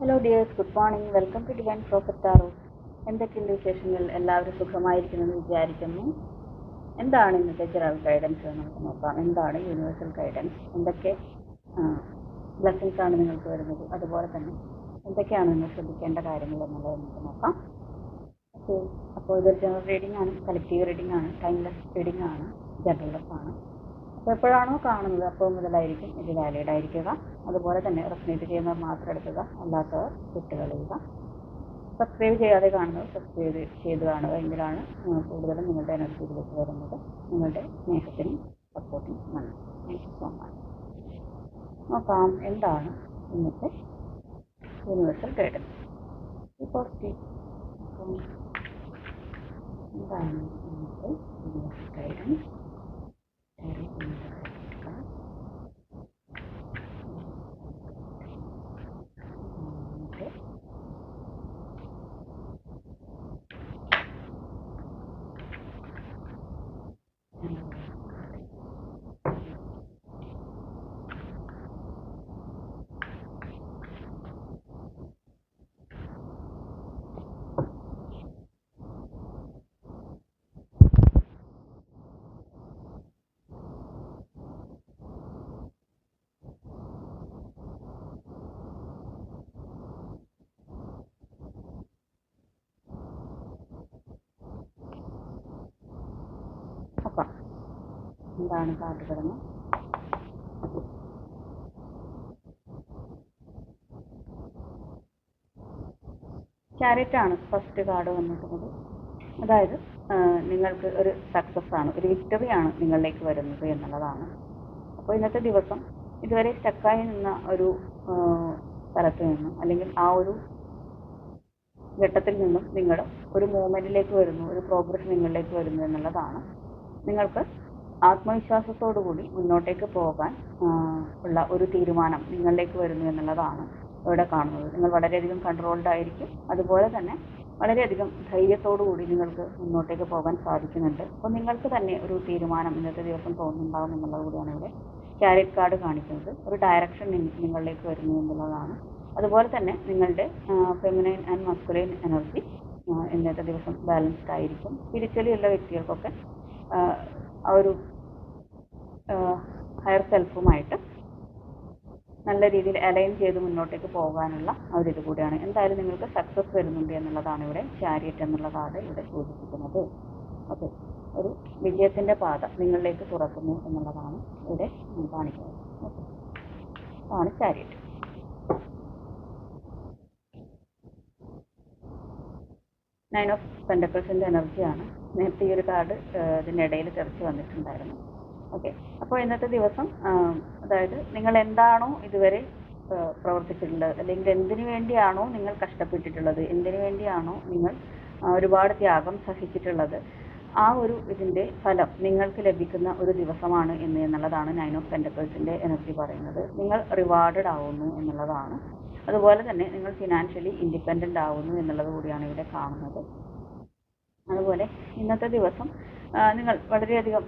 Hello dears good morning welcome to divine prophet tarot എന്തൊക്കെയുണ്ട് വിശേഷങ്ങൾ? എല്ലാവരും സുഖമായിരിക്കുമെന്ന് വിചാരിക്കുന്നു. എന്താണ് ഇന്നത്തെ ജനറൽ ഗൈഡൻസ് നമുക്ക് നോക്കാം. എന്താണ് യൂണിവേഴ്സൽ ഗൈഡൻസ് എന്തൊക്കെ ബ്ലെസ്സിങ്സ് ആണ് നിങ്ങൾക്ക് വരുന്നത്? അതുപോലെ തന്നെ എന്തൊക്കെയാണ് നിങ്ങൾ ശ്രദ്ധിക്കേണ്ട കാര്യങ്ങൾ എന്നുള്ളത് നമുക്ക് നോക്കാം. ഓക്കെ അപ്പോൾ ഇതൊരു ജനറൽ റീഡിംഗ് ആണ്. കളക്റ്റീവ് റീഡിംഗ് ആണ്. ടൈംലെസ് റീഡിംഗ് ആണ്. ജനറൽ ആണ്. എപ്പോഴാണോ കാണുന്നത് അപ്പോൾ മുതലായിരിക്കും ഇത് വാലിഡ് ആയിരിക്കുക. അതുപോലെ തന്നെ റെസ്നേറ്റ് ചെയ്യുന്നവർ മാത്രം എടുക്കുക അല്ലാത്തവർ വിട്ടുകളയുക. സബ്സ്ക്രൈബ് ചെയ്യാതെ കാണുന്നത് സബ്സ്ക്രൈബ് ചെയ്ത് കാണുക എങ്കിലാണ് കൂടുതലും നിങ്ങളുടെ എനർജിയിലേക്ക് വരുന്നത്. നിങ്ങളുടെ സ്നേഹത്തിനും സപ്പോർട്ടിനും നന്ദി. താങ്ക് യു സോ മച്ച് നോക്കാം എന്താണ് ഇന്നത്തെ യൂണിവേഴ്സൽ ഗൈഡൻസ് അപ്പം എന്താണ് ഇന്നത്തെ universal guidance Very interesting. Okay. നോക്കാം കാർഡ് കിടന്ന് ആണ് ഫസ്റ്റ് കാർഡ് വന്നിട്ടുള്ളത് അതായത് നിങ്ങൾക്ക് ഒരു സക്സസ് ആണ് ഒരു വിക്ടറി ആണ് നിങ്ങളിലേക്ക് വരുന്നത് എന്നുള്ളതാണ്. അപ്പോൾ ഇന്നത്തെ ദിവസം ഇതുവരെ സ്റ്റക്കായി നിന്ന ഒരു സ്ഥലത്ത് നിന്നും അല്ലെങ്കിൽ ആ ഒരു ഘട്ടത്തിൽ നിന്നും നിങ്ങൾ ഒരു മൂവ്മെന്റിലേക്ക് വരുന്നു ഒരു പ്രോഗ്രസ് നിങ്ങളിലേക്ക് വരുന്നു എന്നുള്ളതാണ്. നിങ്ങൾക്ക് ആത്മവിശ്വാസത്തോടു കൂടി മുന്നോട്ടേക്ക് പോകാൻ ഉള്ള ഒരു തീരുമാനം നിങ്ങളിലേക്ക് വരുന്നു എന്നുള്ളതാണ് ഇവിടെ കാണുന്നത്. നിങ്ങൾ വളരെയധികം കൺട്രോൾഡ് ആയിരിക്കും. അതുപോലെ തന്നെ വളരെയധികം ധൈര്യത്തോടുകൂടി നിങ്ങൾക്ക് മുന്നോട്ടേക്ക് പോകാൻ സാധിക്കുന്നുണ്ട്. അപ്പോൾ നിങ്ങൾക്ക് തന്നെ ഒരു തീരുമാനം ഇന്നത്തെ ദിവസം തോന്നുന്നുണ്ടാവും എന്നുള്ളത് കൂടിയാണ് ഇവിടെ ക്യാരറ്റ് കാർഡ് കാണിക്കുന്നത്. ഒരു ഡയറക്ഷൻ നിങ്ങളിലേക്ക് വരുന്നു എന്നുള്ളതാണ്. അതുപോലെ തന്നെ നിങ്ങളുടെ ഫെമിനൈൻ ആൻഡ് മസ്കുലൈൻ എനർജി ഇന്നത്തെ ദിവസം ബാലൻസ്ഡ് ആയിരിക്കും. സ്പിരിച്വലി ഉള്ള വ്യക്തികൾക്കൊക്കെ ആ, ഒരു ഹയർ സെൽഫുമായിട്ട് നല്ല രീതിയിൽ അലൈൻ ചെയ്ത് മുന്നോട്ടേക്ക് പോകാനുള്ള ആ ഒരു കൂടിയാണ്. എന്തായാലും നിങ്ങൾക്ക് സക്സസ് വരുന്നുണ്ട് എന്നുള്ളതാണ് ഇവിടെ ചാരിയറ്റ് എന്നുള്ള കാർഡ് ഇവിടെ സൂചിപ്പിക്കുന്നത്. ഓക്കെ ഒരു വിജയത്തിന്റെ പാത നിങ്ങളിലേക്ക് തുറക്കുന്നു എന്നുള്ളതാണ് ഇവിടെ കാണിക്കുന്നത്. ഓക്കെ. ആണ് ചാരിയറ്റ് നയൻ ഓഫ് പെൻഡക്കിൾസിന്റെ എനർജിയാണ് നേരത്തെ ഈ ഒരു കാർഡ് ഇതിനിടയിൽ തെറിച്ച് വന്നിട്ടുണ്ടായിരുന്നു. ഓക്കെ. അപ്പോൾ ഇന്നത്തെ ദിവസം അതായത് നിങ്ങൾ എന്താണോ ഇതുവരെ പ്രവർത്തിച്ചിട്ടുള്ളത് അല്ലെങ്കിൽ എന്തിനു വേണ്ടിയാണോ നിങ്ങൾ കഷ്ടപ്പെട്ടിട്ടുള്ളത് എന്തിനു വേണ്ടിയാണോ നിങ്ങൾ ഒരുപാട് ത്യാഗം സഹിച്ചിട്ടുള്ളത് ആ ഒരു ഇതിന്റെ ഫലം നിങ്ങൾക്ക് ലഭിക്കുന്ന ഒരു ദിവസമാണ് എന്ന് എന്നുള്ളതാണ് നയൻ ഓഫ് പെൻഡക്കിൾസിന്റെ എനർജി പറയുന്നത്. നിങ്ങൾ റിവാർഡഡ് ആവുന്നു എന്നുള്ളതാണ്. അതുപോലെ തന്നെ നിങ്ങൾ ഫിനാൻഷ്യലി ഇൻഡിപെൻഡന്റ് ആവുന്നു എന്നുള്ളത് കൂടിയാണ് ഇവിടെ കാണുന്നത്. അതുപോലെ ഇന്നത്തെ ദിവസം നിങ്ങൾ വളരെയധികം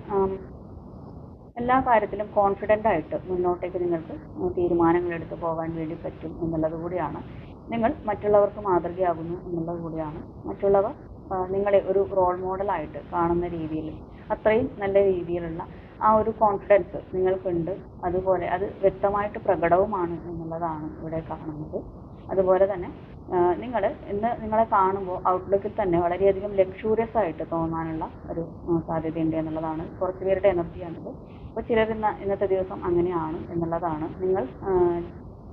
എല്ലാ കാര്യത്തിലും കോൺഫിഡന്റ് ആയിട്ട് മുന്നോട്ടേക്ക് നിങ്ങൾക്ക് തീരുമാനങ്ങൾ എടുത്തു പോകാൻ വേണ്ടി പറ്റും എന്നുള്ളത് കൂടിയാണ്. നിങ്ങൾ മറ്റുള്ളവർക്ക് മാതൃകയാകുന്നു എന്നുള്ളത് കൂടിയാണ്. മറ്റുള്ളവർ നിങ്ങളെ ഒരു റോൾ മോഡലായിട്ട് കാണുന്ന രീതിയിൽ അത്രയും നല്ല രീതിയിലുള്ള ആ ഒരു കോൺഫിഡൻസ് നിങ്ങൾക്കുണ്ട്. അതുപോലെ അത് വ്യക്തമായിട്ട് പ്രകടവുമാണ് എന്നുള്ളതാണ് ഇവിടെ കാണുന്നത്. അതുപോലെ തന്നെ നിങ്ങൾ ഇന്ന് നിങ്ങളെ കാണുമ്പോൾ ഔട്ട്ലുക്കിൽ തന്നെ വളരെയധികം ലക്ഷൂറിയസ് ആയിട്ട് തോന്നാനുള്ള ഒരു സാധ്യത സാധ്യതയുണ്ട് എന്നുള്ളതാണ്. കുറച്ച് പേരുടെ എനർജിയാണിത് അപ്പോൾ ചിലർ ഇന്ന് ഇന്നത്തെ ദിവസം അങ്ങനെയാണ് എന്നുള്ളതാണ്. നിങ്ങൾ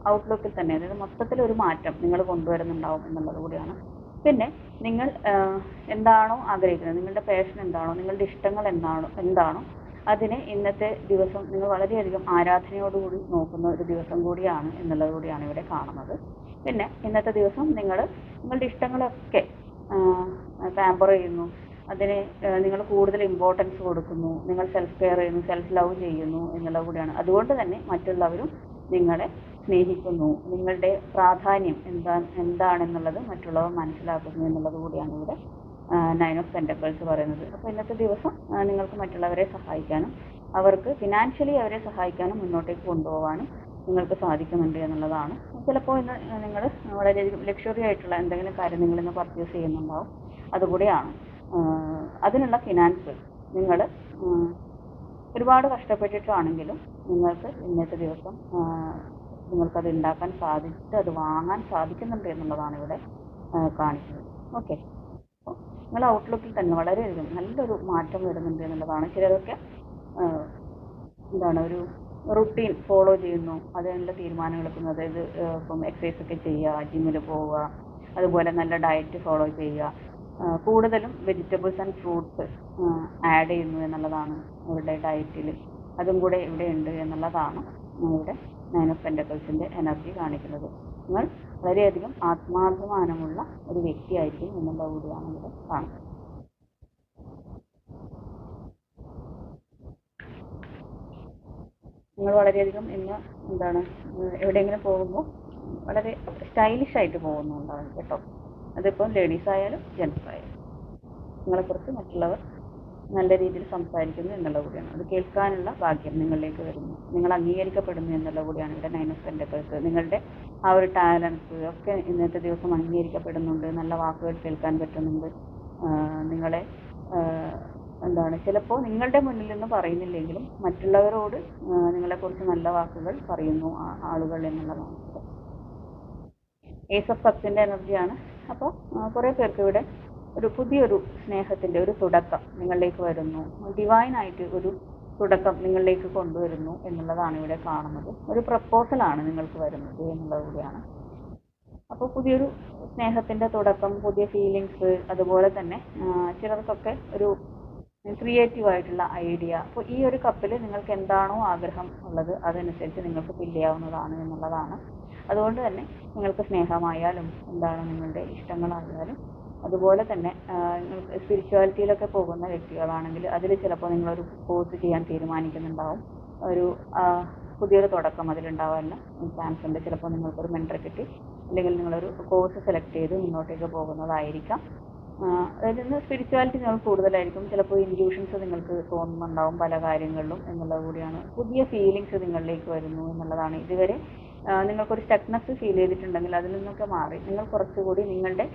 ഔട്ട്ലുക്കിൽ തന്നെ അതായത് മൊത്തത്തിൽ ഒരു മാറ്റം നിങ്ങൾ കൊണ്ടുവരുന്നുണ്ടാവും എന്നുള്ളത് കൂടിയാണ്. പിന്നെ നിങ്ങൾ എന്താണോ ആഗ്രഹിക്കുന്നത് നിങ്ങളുടെ പാഷൻ എന്താണോ നിങ്ങളുടെ ഇഷ്ടങ്ങൾ എന്താണോ എന്താണോ അതിനെ ഇന്നത്തെ ദിവസം നിങ്ങൾ വളരെയധികം ആരാധനയോടുകൂടി നോക്കുന്ന ഒരു ദിവസം കൂടിയാണ് എന്നുള്ളത് കൂടിയാണ് ഇവിടെ കാണുന്നത്. പിന്നെ ഇന്നത്തെ ദിവസം നിങ്ങൾ നിങ്ങളുടെ ഇഷ്ടങ്ങളൊക്കെ പാമ്പർ ചെയ്യുന്നു. അതിന് നിങ്ങൾ കൂടുതൽ ഇമ്പോർട്ടൻസ് കൊടുക്കുന്നു. നിങ്ങൾ സെൽഫ് കെയർ ചെയ്യുന്നു സെൽഫ് ലവ് ചെയ്യുന്നു എന്നുള്ളത് കൂടിയാണ്. അതുകൊണ്ട് തന്നെ മറ്റുള്ളവരും നിങ്ങളെ സ്നേഹിക്കുന്നു. നിങ്ങളുടെ പ്രാധാന്യം എന്താ എന്താണെന്നുള്ളത് മറ്റുള്ളവർ മനസ്സിലാക്കുന്നു എന്നുള്ളത് കൂടിയാണ് ഇവിടെ നയൻ ഓഫ് പെന്റക്കിൾസ് പറയുന്നത്. അപ്പോൾ ഇന്നത്തെ ദിവസം നിങ്ങൾക്ക് മറ്റുള്ളവരെ സഹായിക്കാനും അവർക്ക് ഫിനാൻഷ്യലി അവരെ സഹായിക്കാനും മുന്നോട്ടേക്ക് കൊണ്ടുപോകാനും നിങ്ങൾക്ക് സാധിക്കുന്നുണ്ട് എന്നുള്ളതാണ്. ചിലപ്പോൾ ഇന്ന് നിങ്ങൾ വളരെയധികം ലക്ഷറി ആയിട്ടുള്ള എന്തെങ്കിലും കാര്യം നിങ്ങൾ ഇന്ന് പർച്ചേസ് ചെയ്യുന്നുണ്ടാവും. അതുകൂടിയാണ്. അതിനുള്ള ഫിനാൻസ് നിങ്ങൾ ഒരുപാട് കഷ്ടപ്പെട്ടിട്ടാണെങ്കിലും നിങ്ങൾക്ക് ഇന്നത്തെ ദിവസം നിങ്ങൾക്ക് നിങ്ങൾക്കത് ഉണ്ടാക്കാൻ സാധിച്ചിട്ട് അത് വാങ്ങാൻ സാധിക്കുന്നുണ്ട് എന്നുള്ളതാണ് ഇവിടെ കാണിക്കുന്നത്. ഓക്കെ നിങ്ങൾ ഔട്ട്ലുക്കിൽ തന്നെ വളരെയധികം നല്ലൊരു മാറ്റം വരുന്നുണ്ട് എന്നുള്ളതാണ്. ചിലരൊക്കെ എന്താണ് ഒരു റുട്ടീൻ ഫോളോ ചെയ്യുന്നു. അതിനുള്ള തീരുമാനങ്ങൾ എടുക്കുന്നു അതായത് ഇപ്പം എക്സസൈസ് ഒക്കെ ചെയ്യുക ജിമ്മിൽ പോവുക അതുപോലെ നല്ല ഡയറ്റ് ഫോളോ ചെയ്യുക. കൂടുതലും വെജിറ്റബിൾസ് ആൻഡ് ഫ്രൂട്ട്സ് ആഡ് ചെയ്യുന്നു എന്നുള്ളതാണ് അവരുടെ ഡയറ്റിൽ അതും കൂടെ ഇവിടെ ഉണ്ട് എന്നുള്ളതാണ് ഇവിടെ നയൻ ഓഫ് പെൻഡക്കിൾസിന്റെ എനർജി കാണിക്കുന്നത്. നിങ്ങൾ വളരെയധികം ആത്മാഭിമാനമുള്ള ഒരു വ്യക്തിയായിരിക്കും എന്നുള്ള കൂടിയാണ് ഇവിടെ കാണുന്നത്. നിങ്ങൾ വളരെയധികം ഇന്ന് എന്താണ് എവിടെ എവിടെയെങ്കിലും പോകുമ്പോൾ വളരെ സ്റ്റൈലിഷ് ആയിട്ട് പോകുന്നുണ്ടാവും കേട്ടോ. അതിപ്പം ലേഡീസ് ആയാലും ജെൻസ് ആയാലും. നിങ്ങളെക്കുറിച്ച് മറ്റുള്ളവർ നല്ല രീതിയിൽ സംസാരിക്കുന്നു എന്നുള്ള കൂടിയാണ്. അത് കേൾക്കാനുള്ള ഭാഗ്യം നിങ്ങളിലേക്ക് വരുന്നു. നിങ്ങൾ അംഗീകരിക്കപ്പെടുന്നു എന്നുള്ള കൂടിയാണ് ഇവിടെ നൈൻ ഓഫ് പെൻഡക്കിൾസ് നിങ്ങളുടെ ആ ഒരു ടാലൻസ് ഒക്കെ ഇന്നത്തെ ദിവസം അംഗീകരിക്കപ്പെടുന്നുണ്ട്. നല്ല വാക്കുകൾ കേൾക്കാൻ പറ്റുന്നുണ്ട്. നിങ്ങളെ എന്താണ്? ചിലപ്പോൾ നിങ്ങളുടെ മുന്നിൽ നിന്ന് പറയുന്നില്ലെങ്കിലും മറ്റുള്ളവരോട് നിങ്ങളെ നിങ്ങളെക്കുറിച്ച് നല്ല വാക്കുകൾ പറയുന്നു ആ ആളുകൾ എന്നുള്ളതാണ്. ഏസ് ഓഫ് കപ്സിന്റെ എനർജിയാണ് അപ്പോൾ കുറേ പേർക്ക് ഇവിടെ ഒരു പുതിയൊരു സ്നേഹത്തിന്റെ ഒരു തുടക്കം നിങ്ങളിലേക്ക് വരുന്നു. ഡിവൈൻ ആയിട്ട് ഒരു തുടക്കം നിങ്ങളിലേക്ക് കൊണ്ടുവരുന്നു എന്നുള്ളതാണ് ഇവിടെ കാണുന്നത്. ഒരു പ്രപ്പോസലാണ് നിങ്ങൾക്ക് വരുന്നത് എന്നുള്ളത് കൂടിയാണ്. അപ്പോൾ പുതിയൊരു സ്നേഹത്തിന്റെ തുടക്കം പുതിയ ഫീലിങ്സ് അതുപോലെ തന്നെ ചിലർക്കൊക്കെ ഒരു ക്രിയേറ്റീവ് ആയിട്ടുള്ള ഐഡിയ അപ്പോൾ ഈ ഒരു കപ്പിൽ നിങ്ങൾക്ക് എന്താണോ ആഗ്രഹം ഉള്ളത് അതനുസരിച്ച് നിങ്ങൾക്ക് ഫില്ല് ചെയ്യാവുന്നതാണ് എന്നുള്ളതാണ്. അതുകൊണ്ട് തന്നെ നിങ്ങൾക്ക് സ്നേഹമായാലും എന്താണ് നിങ്ങളുടെ ഇഷ്ടങ്ങളായാലും അതുപോലെ തന്നെ നിങ്ങൾക്ക് സ്പിരിച്വാലിറ്റിയിലൊക്കെ പോകുന്ന വ്യക്തികളാണെങ്കിൽ അതിൽ ചിലപ്പോൾ നിങ്ങളൊരു കോഴ്സ് ചെയ്യാൻ തീരുമാനിക്കുന്നുണ്ടാവും. ഒരു പുതിയൊരു തുടക്കം അതിലുണ്ടാവാനുള്ള ചാൻസ് ഉണ്ട്. ചിലപ്പോൾ നിങ്ങൾക്കൊരു മെന്റർ കിട്ടി അല്ലെങ്കിൽ നിങ്ങളൊരു കോഴ്സ് സെലക്ട് ചെയ്ത് മുന്നോട്ടേക്ക് പോകുന്നതായിരിക്കാം. അതായത് സ്പിരിച്വാലിറ്റി നിങ്ങൾക്ക് കൂടുതലായിരിക്കും. ചിലപ്പോൾ ഇൻഡ്യൂഷൻസ് നിങ്ങൾക്ക് തോന്നുന്നുണ്ടാവും പല കാര്യങ്ങളിലും എന്നുള്ളത് കൂടിയാണ്. പുതിയ ഫീലിങ്സ് നിങ്ങളിലേക്ക് വരുന്നു എന്നുള്ളതാണ്. ഇതുവരെ നിങ്ങൾക്കൊരു സ്റ്റക്നെസ് ഫീൽ ചെയ്തിട്ടുണ്ടെങ്കിൽ അതിൽ നിന്നൊക്കെ മാറി. നിങ്ങൾ കുറച്ചുകൂടി നിങ്ങളുടെ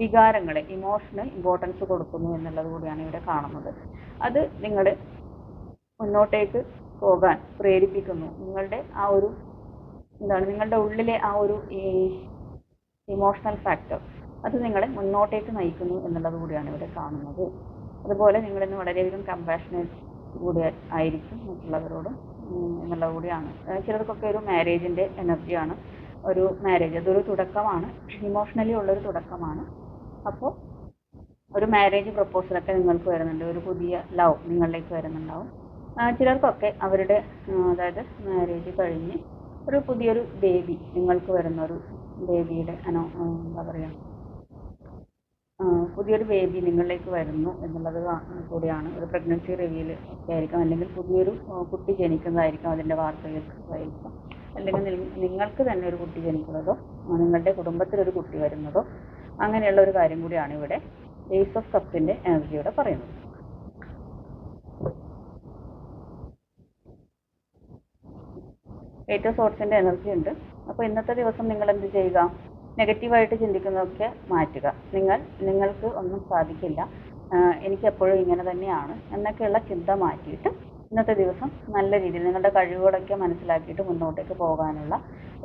വികാരങ്ങളെ ഇമോഷണൽ ഇമ്പോർട്ടൻസ് കൊടുക്കുന്നു എന്നുള്ളത് കൂടിയാണ് ഇവിടെ കാണുന്നത്. അത് നിങ്ങളെ മുന്നോട്ടേക്ക് പോകാൻ പ്രേരിപ്പിക്കുന്നു. നിങ്ങളുടെ ആ ഒരു എന്താണ് നിങ്ങളുടെ ഉള്ളിലെ ആ ഒരു ഇമോഷണൽ ഫാക്ടർ അത് നിങ്ങളെ മുന്നോട്ടേക്ക് നയിക്കുന്നു എന്നുള്ളത് കൂടിയാണ് ഇവിടെ കാണുന്നത്. അതുപോലെ നിങ്ങളിന്ന് വളരെയധികം കമ്പാഷനേറ്റ് കൂടി ആയിരിക്കും മറ്റുള്ളവരോടും എന്നുള്ളത് കൂടിയാണ്. ചിലർക്കൊക്കെ ഒരു മാരേജിന്റെ എനർജിയാണ് ഒരു മാരേജ് അതൊരു തുടക്കമാണ്. ഇമോഷണലി ഉള്ളൊരു തുടക്കമാണ്. അപ്പോൾ ഒരു മാരേജ് പ്രപ്പോസലൊക്കെ നിങ്ങൾക്ക് വരുന്നുണ്ട്. ഒരു പുതിയ ലവ് നിങ്ങളിലേക്ക് വരുന്നുണ്ടാവും. ചിലർക്കൊക്കെ അവരുടെ അതായത് മാരേജ് കഴിഞ്ഞ് ഒരു പുതിയൊരു ബേബി നിങ്ങൾക്ക് വരുന്ന ഒരു ബേബിയുടെ അനോ എന്താ പറയുക പുതിയൊരു ബേബി നിങ്ങളിലേക്ക് വരുന്നു എന്നുള്ളത് കൂടിയാണ്. ഒരു പ്രഗ്നൻസി റിവ്യൂൽ ഒക്കെ ആയിരിക്കാം അല്ലെങ്കിൽ പുതിയൊരു കുട്ടി ജനിക്കുന്നതായിരിക്കാം അതിന്റെ വാർത്തകൾക്കായിരിക്കാം അല്ലെങ്കിൽ നിങ്ങൾക്ക് തന്നെ ഒരു കുട്ടി ജനിക്കുന്നതോ നിങ്ങളുടെ കുടുംബത്തിൽ ഒരു കുട്ടി വരുന്നതോ അങ്ങനെയുള്ള ഒരു കാര്യം കൂടിയാണ് ഇവിടെ ഏസ് ഓഫ് കപ്പിന്റെ എനർജിയോടെ പറയുന്നത്. ഓഫ് സോർട്സിന്റെ എനർജി ഉണ്ട്. അപ്പോൾ ഇന്നത്തെ ദിവസം നിങ്ങൾ എന്ത് ചെയ്യുക? നെഗറ്റീവായിട്ട് ചിന്തിക്കുന്നതൊക്കെ മാറ്റുക. നിങ്ങൾ നിങ്ങൾക്ക് ഒന്നും സാധിക്കില്ല. എനിക്ക് എപ്പോഴും ഇങ്ങനെ തന്നെയാണ്. എന്നൊക്കെയുള്ള ചിന്ത മാറ്റിയിട്ട് ഇന്നത്തെ ദിവസം നല്ല രീതിയിൽ നിങ്ങളുടെ കഴിവുകളൊക്കെ മനസ്സിലാക്കിയിട്ട് മുന്നോട്ടേക്ക് പോകാനുള്ള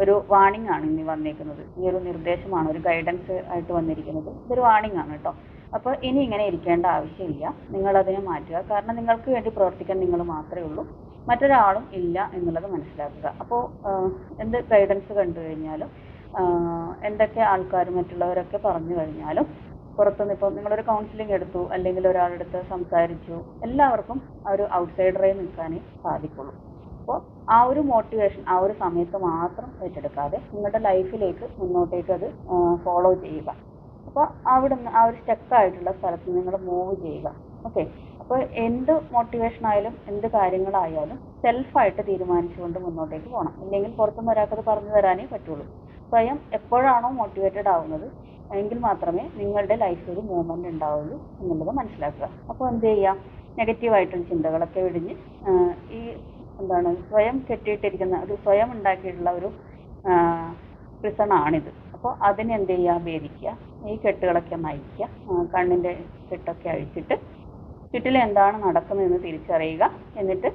ഒരു വാണിംഗ് ആണ് ഇനി വന്നേക്കുന്നത്. ഈ ഒരു നിർദ്ദേശമാണ് ഒരു ഗൈഡൻസ് ആയിട്ട് വന്നിരിക്കുന്നത്. ഇതൊരു വാണിംഗ് ആണ് കേട്ടോ. അപ്പോൾ ഇനി ഇങ്ങനെ ഇരിക്കേണ്ട ആവശ്യമില്ല. നിങ്ങളതിനെ മാറ്റുക. കാരണം നിങ്ങൾക്ക് വേണ്ടി പ്രവർത്തിക്കാൻ നിങ്ങൾ മാത്രമേ ഉള്ളൂ. മറ്റൊരാളും ഇല്ല എന്നുള്ളത് മനസ്സിലാക്കുക. അപ്പോൾ എന്ത് ഗൈഡൻസ് കണ്ടു കഴിഞ്ഞാലും എന്തൊക്കെ ആൾക്കാർ മറ്റുള്ളവരൊക്കെ പറഞ്ഞു കഴിഞ്ഞാലും പുറത്തുനിന്ന് നിങ്ങൾ നിങ്ങളൊരു കൗൺസിലിംഗ് എടുത്തു അല്ലെങ്കിൽ ഒരാളുടെ അടുത്ത് സംസാരിച്ചു എല്ലാവർക്കും ആ ഒരു ഔട്ട്സൈഡറായി നിൽക്കാനേ സാധിക്കുള്ളൂ. അപ്പോൾ ആ ഒരു മോട്ടിവേഷൻ ആ ഒരു സമയത്ത് മാത്രം ഏറ്റെടുക്കാതെ നിങ്ങളുടെ ലൈഫിലേക്ക് മുന്നോട്ടേക്ക് അത് ഫോളോ ചെയ്യുക. അപ്പോൾ അവിടെ നിന്ന് ആ ഒരു സ്റ്റക്ക് ആയിട്ടുള്ള സ്ഥലത്ത് നിങ്ങൾ മൂവ് ചെയ്യുക. ഓക്കെ അപ്പോൾ എന്ത് മോട്ടിവേഷൻ ആയാലും എന്ത് കാര്യങ്ങളായാലും സെൽഫായിട്ട് തീരുമാനിച്ചുകൊണ്ട് മുന്നോട്ടേക്ക് പോകണം ഇല്ലെങ്കിൽ പുറത്തുനിന്ന് ഒരാൾക്കത് പറഞ്ഞു തരാനേ പറ്റുള്ളൂ. സ്വയം എപ്പോഴാണോ മോട്ടിവേറ്റഡ് ആവുന്നത് എങ്കിൽ മാത്രമേ നിങ്ങളുടെ ലൈഫിൽ ഒരു മൂവ്മെന്റ് ഉണ്ടാവുള്ളൂ എന്നുള്ളത് മനസ്സിലാക്കുക. അപ്പോൾ എന്ത് ചെയ്യാം? നെഗറ്റീവായിട്ടുള്ള ചിന്തകളൊക്കെ വിടിഞ്ഞ് ഈ എന്താണ് സ്വയം കെട്ടിയിട്ടിരിക്കുന്ന ഒരു സ്വയം ഉണ്ടാക്കിയിട്ടുള്ള ഒരു പ്രിസണാണിത് അപ്പോൾ അതിനെ എന്ത് ചെയ്യുക ഭേദിക്കുക. ഈ കെട്ടുകളൊക്കെ നയിക്കുക. കണ്ണിന്റെ കെട്ടൊക്കെ അഴിച്ചിട്ട് ചുറ്റിൽ എന്താണ് നടക്കുന്നതെന്ന് തിരിച്ചറിയുക. എന്നിട്ട്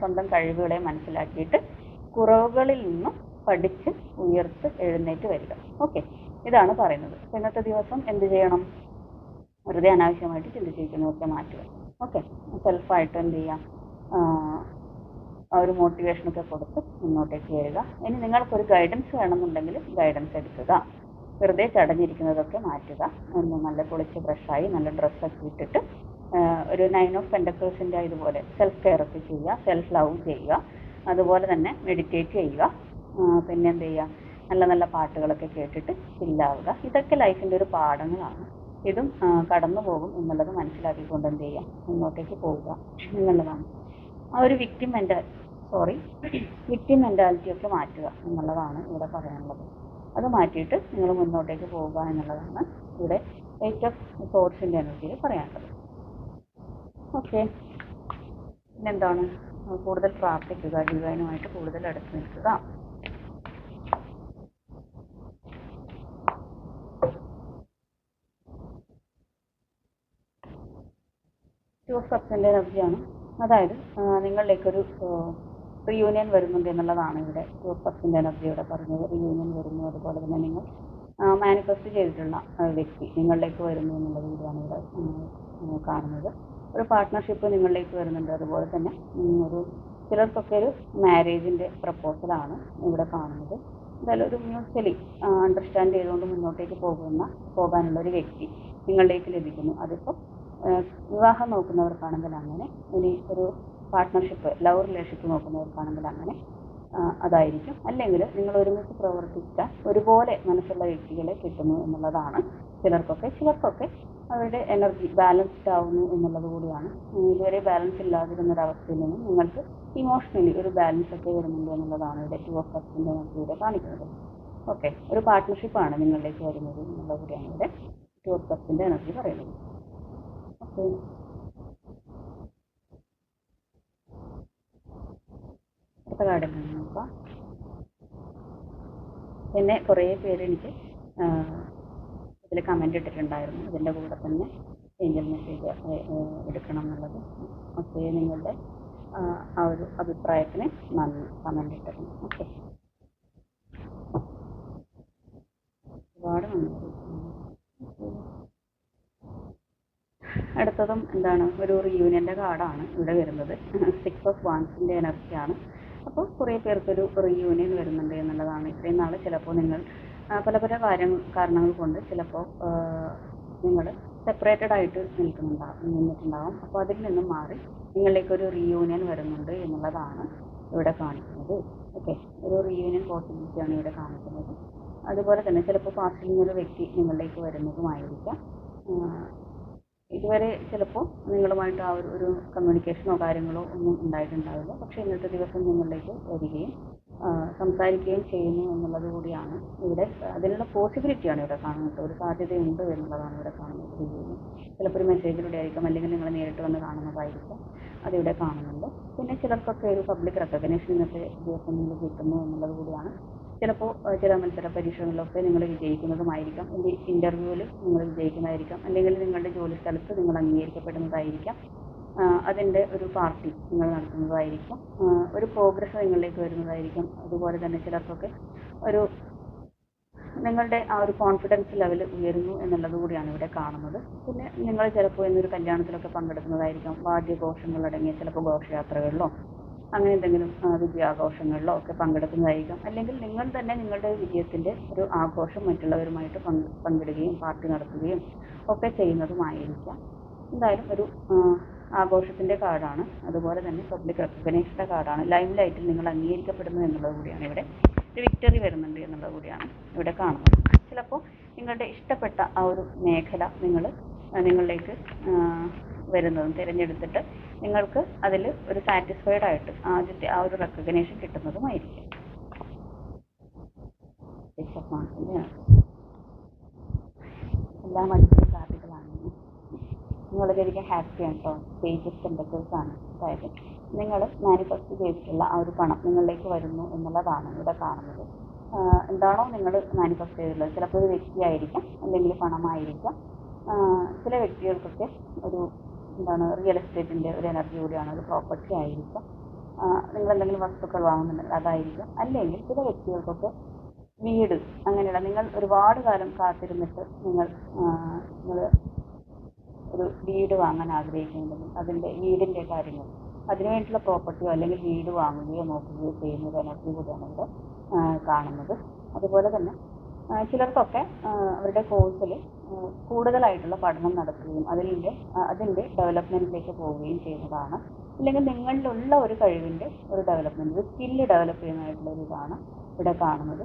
സ്വന്തം കഴിവുകളെ മനസ്സിലാക്കിയിട്ട് കുറവുകളിൽ നിന്നും പഠിച്ച് ഉയർത്ത് എഴുന്നേറ്റ് വരിക. ഓക്കെ ഇതാണ് പറയുന്നത്. ഇന്നത്തെ ദിവസം എന്ത് ചെയ്യണം? വെറുതെ അനാവശ്യമായിട്ട് ചിന്തിച്ചിരിക്കുന്നതൊക്കെ മാറ്റുക. ഓക്കെ സെൽഫായിട്ട് എന്ത് ചെയ്യാം? ഒരു മോട്ടിവേഷനൊക്കെ കൊടുത്ത് മുന്നോട്ടേക്ക് വരിക. ഇനി നിങ്ങൾക്കൊരു ഗൈഡൻസ് വേണമെന്നുണ്ടെങ്കിൽ ഗൈഡൻസ് എടുക്കുക. വെറുതെ ചടഞ്ഞിരിക്കുന്നതൊക്കെ മാറ്റുക. ഒന്ന് നല്ല കുളിച്ച് ഫ്രഷായി നല്ല ഡ്രസ്സൊക്കെ ഇട്ടിട്ട് ഒരു നയൻ ഓഫ് പെൻഡക്കിൾസിന്റെ ഇതുപോലെ സെൽഫ് കെയർ ഒക്കെ ചെയ്യുക. സെൽഫ് ലവ് ചെയ്യുക. അതുപോലെ തന്നെ മെഡിറ്റേറ്റ് ചെയ്യുക. പിന്നെ എന്ത് ചെയ്യുക നല്ല നല്ല പാട്ടുകളൊക്കെ കേട്ടിട്ട് ചില്ലാവുക ഇതൊക്കെ ലൈഫിന്റെ ഒരു പാഠങ്ങളാണ്. ഇതും കടന്നു പോകും എന്നുള്ളത് മനസ്സിലാക്കിക്കൊണ്ട് എന്ത് ചെയ്യുക മുന്നോട്ടേക്ക് പോവുക എന്നുള്ളതാണ്. ആ ഒരു victim menta sorry victim mentality ഒക്കെ മാറ്റുക എന്നുള്ളതാണ് ഇവിടെ പറയാനുള്ളത്. അത് മാറ്റിയിട്ട് നിങ്ങൾ മുന്നോട്ടേക്ക് പോവുക എന്നുള്ളതാണ് ഇവിടെ എയ്റ്റ് ഓഫ് സോഴ്സിന്റെ എനർജിയിൽ പറയാനുള്ളത്. ഓക്കെ പിന്നെന്താണ്? കൂടുതൽ പ്രാർത്ഥിക്കുക ഡിവൈനുമായിട്ട് കൂടുതൽ അടുത്ത് നിൽക്കുക. ടു ഓഫ് കപ്സിന്റെ എനർജിയാണ് അതായത് നിങ്ങളിലേക്കൊരു റിയൂണിയൻ വരുന്നുണ്ട് എന്നുള്ളതാണ് ഇവിടെ ടു ഓഫ് കപ്സിന്റെ എനർജി ഇവിടെ പറഞ്ഞത്. റിയൂണിയൻ വരുന്നു അതുപോലെ തന്നെ നിങ്ങൾ മാനിഫെസ്റ്റ് ചെയ്തിട്ടുള്ള വ്യക്തി നിങ്ങളിലേക്ക് വരുന്നു എന്നുള്ള രീതിയാണ് ഇവിടെ കാണുന്നത്. ഒരു പാർട്ട്ണർഷിപ്പ് നിങ്ങളിലേക്ക് വരുന്നുണ്ട് അതുപോലെ തന്നെ ഒരു ചിലർക്കൊക്കെ ഒരു മാരേജിന്റെ പ്രപ്പോസലാണ് ഇവിടെ കാണുന്നത്. എന്തായാലും ഒരു മ്യൂച്വലി അണ്ടർസ്റ്റാൻഡ് ചെയ്തുകൊണ്ട് മുന്നോട്ടേക്ക് പോകുന്ന പോകാനുള്ള ഒരു വ്യക്തി നിങ്ങളിലേക്ക് ലഭിക്കുന്നു. അതിപ്പോൾ വിവാഹം നോക്കുന്നവർക്കാണെങ്കിൽ അങ്ങനെ ഇനി ഒരു പാർട്ട്ണർഷിപ്പ് ലവ് റിലേഷൻഷിപ്പ് നോക്കുന്നവർക്കാണെങ്കിൽ അങ്ങനെ അതായിരിക്കും. അല്ലെങ്കിൽ നിങ്ങൾ ഒരുമിച്ച് പ്രവർത്തിച്ച ഒരുപോലെ മനസ്സുള്ള വ്യക്തികളെ കിട്ടുന്നു എന്നുള്ളതാണ് ചിലർക്കൊക്കെ ചിലർക്കൊക്കെ അവരുടെ എനർജി ബാലൻസ്ഡ് ആവുന്നു എന്നുള്ളത് കൂടിയാണ്. ഇതുവരെ ബാലൻസ് ഇല്ലാതിരുന്ന ഒരവസ്ഥയിൽ നിന്നും നിങ്ങൾക്ക് ഇമോഷണലി ഒരു ബാലൻസ് ഒക്കെ വരുന്നുണ്ട് എന്നുള്ളതാണ് ഇവിടെ ടു ഓഫ് കപ്സിന്റെ എനർജിയുടെ കാണിക്കുന്നത്. ഓക്കെ ഒരു പാർട്ട്ണർഷിപ്പാണ് നിങ്ങളിലേക്ക് വരുന്നത് എന്നുള്ളത് കൂടിയാണ് ഇവിടെ ടു ഓഫ് കപ്സിന്റെ എനർജി പറയുന്നത്. പിന്നെ കുറേ പേര് എനിക്ക് ഇതിൽ കമന്റ് ഇട്ടിട്ടുണ്ടായിരുന്നു. ഇതിന്റെ കൂടെ തന്നെ ഏഞ്ചൽ മെസ്സേജ് എടുക്കണം എന്നുള്ളത് ഓക്കെ നിങ്ങളുടെ ആ ഒരു അഭിപ്രായത്തിന് നന്ദി. കമന്റ് ഇട്ടിരുന്നു ഓക്കെ. ഒരുപാട് നന്ദി ഓക്കെ അടുത്തതും എന്താണ്? ഒരു റിയൂണിയന്റെ കാർഡാണ് ഇവിടെ വരുന്നത്. സിക്സ് ഓഫ് വാൻസിന്റെ എനർജിയാണ്. അപ്പോൾ കുറേ പേർക്കൊരു റിയൂണിയൻ വരുന്നുണ്ട് എന്നുള്ളതാണ്. ഇത്രയും നാൾ ചിലപ്പോൾ നിങ്ങൾ പല പല കാര്യങ്ങൾ കാരണങ്ങൾ കൊണ്ട് ചിലപ്പോൾ നിങ്ങൾ സെപ്പറേറ്റഡ് ആയിട്ട് നിൽക്കുന്നുണ്ടാവും നിന്നിട്ടുണ്ടാവും. അപ്പോൾ അതിൽ നിന്നും മാറി നിങ്ങളിലേക്ക് ഒരു റിയൂണിയൻ വരുന്നുണ്ട് എന്നുള്ളതാണ് ഇവിടെ കാണിക്കുന്നത്. ഓക്കെ. ഒരു റിയൂണിയൻ പോസിബിലിറ്റിയാണ് ഇവിടെ കാണിക്കുന്നത്. അതുപോലെ തന്നെ ചിലപ്പോൾ പാസ്റ്റിൽ നിന്നൊരു വ്യക്തി നിങ്ങളിലേക്ക് വരുന്നതുമായിരിക്കാം. ഇതുവരെ ചിലപ്പോൾ നിങ്ങളുമായിട്ട് ആ ഒരു ഒരു കമ്മ്യൂണിക്കേഷനോ കാര്യങ്ങളോ ഒന്നും ഉണ്ടായിട്ടുണ്ടാവില്ല. പക്ഷേ ഇന്നത്തെ ദിവസം നിങ്ങളിലേക്ക് വരികയും സംസാരിക്കുകയും ചെയ്യുന്നു എന്നുള്ളത് കൂടിയാണ് ഇവിടെ അതിനുള്ള പോസിബിലിറ്റിയാണ് ഇവിടെ കാണുന്നത്. ഒരു സാധ്യതയുണ്ട് എന്നുള്ളതാണ് ഇവിടെ കാണുന്നത്. ചിലപ്പോൾ ഒരു മെസ്സേജിലൂടെ ആയിരിക്കും അല്ലെങ്കിൽ നിങ്ങൾ നേരിട്ട് വന്ന് കാണുന്നതായിരിക്കും അതിവിടെ കാണുന്നുണ്ട്. പിന്നെ ചിലർക്കൊക്കെ ഒരു പബ്ലിക് റെക്കഗ്നേഷൻ ഇന്നത്തെ ദിവസം നിങ്ങൾ കിട്ടുന്നു എന്നുള്ളത് കൂടിയാണ് ചിലപ്പോൾ ചില മത്സര പരീക്ഷകളിലൊക്കെ നിങ്ങൾ വിജയിക്കുന്നതുമായിരിക്കാം. അല്ലെങ്കിൽ ഇന്റർവ്യൂവിൽ നിങ്ങൾ വിജയിക്കുന്നതായിരിക്കാം. അല്ലെങ്കിൽ നിങ്ങളുടെ ജോലി സ്ഥലത്ത് നിങ്ങൾ അംഗീകരിക്കപ്പെടുന്നതായിരിക്കാം. അതിന്റെ ഒരു പാർട്ടി നിങ്ങൾ നടത്തുന്നതായിരിക്കും. ഒരു പ്രോഗ്രസ് നിങ്ങളിലേക്ക് വരുന്നതായിരിക്കും. അതുപോലെ തന്നെ ചിലർക്കൊക്കെ ഒരു നിങ്ങളുടെ ആ ഒരു കോൺഫിഡൻസ് ലെവൽ ഉയരുന്നു എന്നുള്ളത് കൂടിയാണ് ഇവിടെ കാണുന്നത്. പിന്നെ നിങ്ങൾ ചിലപ്പോൾ ഇന്നൊരു കല്യാണത്തിലൊക്കെ പങ്കെടുക്കുന്നതായിരിക്കാം. വാദ്യഘോഷങ്ങളടങ്ങിയ ചിലപ്പോൾ ഘോഷയാത്രകളിലോ അങ്ങനെ എന്തെങ്കിലും വിജയാഘോഷങ്ങളിലോ ഒക്കെ പങ്കെടുക്കുന്നതായിരിക്കാം. അല്ലെങ്കിൽ നിങ്ങൾ തന്നെ നിങ്ങളുടെ വിജയത്തിന്റെ ഒരു ആഘോഷം മറ്റുള്ളവരുമായിട്ട് പങ്ക് പങ്കിടുകയും പാർട്ടി നടത്തുകയും ഒക്കെ ചെയ്യുന്നതുമായിരിക്കാം. എന്തായാലും ഒരു ആഘോഷത്തിന്റെ കാർഡാണ് അതുപോലെ തന്നെ പബ്ലിക് റെക്കഗ്നേഷന്റെ കാർഡാണ് ലൈം ലൈറ്റിൽ നിങ്ങൾ അംഗീകരിക്കപ്പെടുന്നു എന്നുള്ളത് കൂടിയാണ്. ഇവിടെ ഒരു വിക്ടറി വരുന്നുണ്ട് എന്നുള്ളത് കൂടിയാണ് ഇവിടെ കാണുന്നത്. ചിലപ്പോൾ നിങ്ങളുടെ ഇഷ്ടപ്പെട്ട ആ ഒരു മേഖല നിങ്ങൾ നിങ്ങളിലേക്ക് വരുന്നതും തിരഞ്ഞെടുത്തിട്ട് നിങ്ങൾക്ക് അതിൽ ഒരു സാറ്റിസ്ഫൈഡ് ആയിട്ട് ആദ്യത്തെ ആ ഒരു റെക്കഗ്നേഷൻ കിട്ടുന്നതുമായിരിക്കും. എല്ലാ അടിപൊളി കാർഡുകളാണ് നിങ്ങൾ വളരെയധികം ഹാപ്പിയാണ് കേട്ടോ പേജസ് പെൻഡക്കിൾസ് ആണ്. അതായത് നിങ്ങൾ മാനിഫെസ്റ്റ് ചെയ്തിട്ടുള്ള ആ ഒരു പണം നിങ്ങളിലേക്ക് വരുന്നു എന്നുള്ളതാണ് ഇവിടെ കാണുന്നത്. എന്താണോ നിങ്ങൾ മാനിഫെസ്റ്റ് ചെയ്തിട്ടുള്ളത്. ചിലപ്പോൾ ഒരു വ്യക്തിയായിരിക്കാം അല്ലെങ്കിൽ പണമായിരിക്കാം. ചില വ്യക്തികൾക്കൊക്കെ ഒരു എന്താണ് റിയൽ എസ്റ്റേറ്റിന്റെ ഒരു എനർജി കൂടിയാണ് ഒരു പ്രോപ്പർട്ടി ആയിരിക്കാം. നിങ്ങൾ എന്തെങ്കിലും വസ്തുക്കൾ വാങ്ങുന്നുണ്ടെങ്കിൽ അതായിരിക്കും. അല്ലെങ്കിൽ ചില വ്യക്തികൾക്കൊക്കെ വീട് അങ്ങനെയുള്ള നിങ്ങൾ ഒരുപാട് കാലം കാത്തിരുന്നിട്ട് നിങ്ങൾ നിങ്ങൾ ഒരു വീട് വാങ്ങാൻ ആഗ്രഹിക്കുന്നുണ്ടെങ്കിൽ അതിന്റെ വീടിന്റെ കാര്യങ്ങൾ അതിനുവേണ്ടിയുള്ള പ്രോപ്പർട്ടിയോ അല്ലെങ്കിൽ വീട് വാങ്ങുകയോ നോക്കുകയോ ചെയ്യുന്ന ഒരു എനർജി കൂടിയാണ് ഇവിടെ കാണുന്നത്. അതുപോലെ തന്നെ ചിലർക്കൊക്കെ അവരുടെ കോഴ്സിൽ കൂടുതലായിട്ടുള്ള പഠനം നടത്തുകയും അതിന്റെ അതിന്റെ ഡെവലപ്മെന്റിലേക്ക് പോവുകയും ചെയ്യുന്നതാണ് അല്ലെങ്കിൽ നിങ്ങളിലുള്ള ഒരു കഴിവിന്റെ ഒരു ഡെവലപ്മെന്റ് ഒരു സ്കില്ല് ഡെവലപ്പ് ചെയ്യുന്നതായിട്ടുള്ള ഒരു ഇതാണ് ഇവിടെ കാണുന്നത്.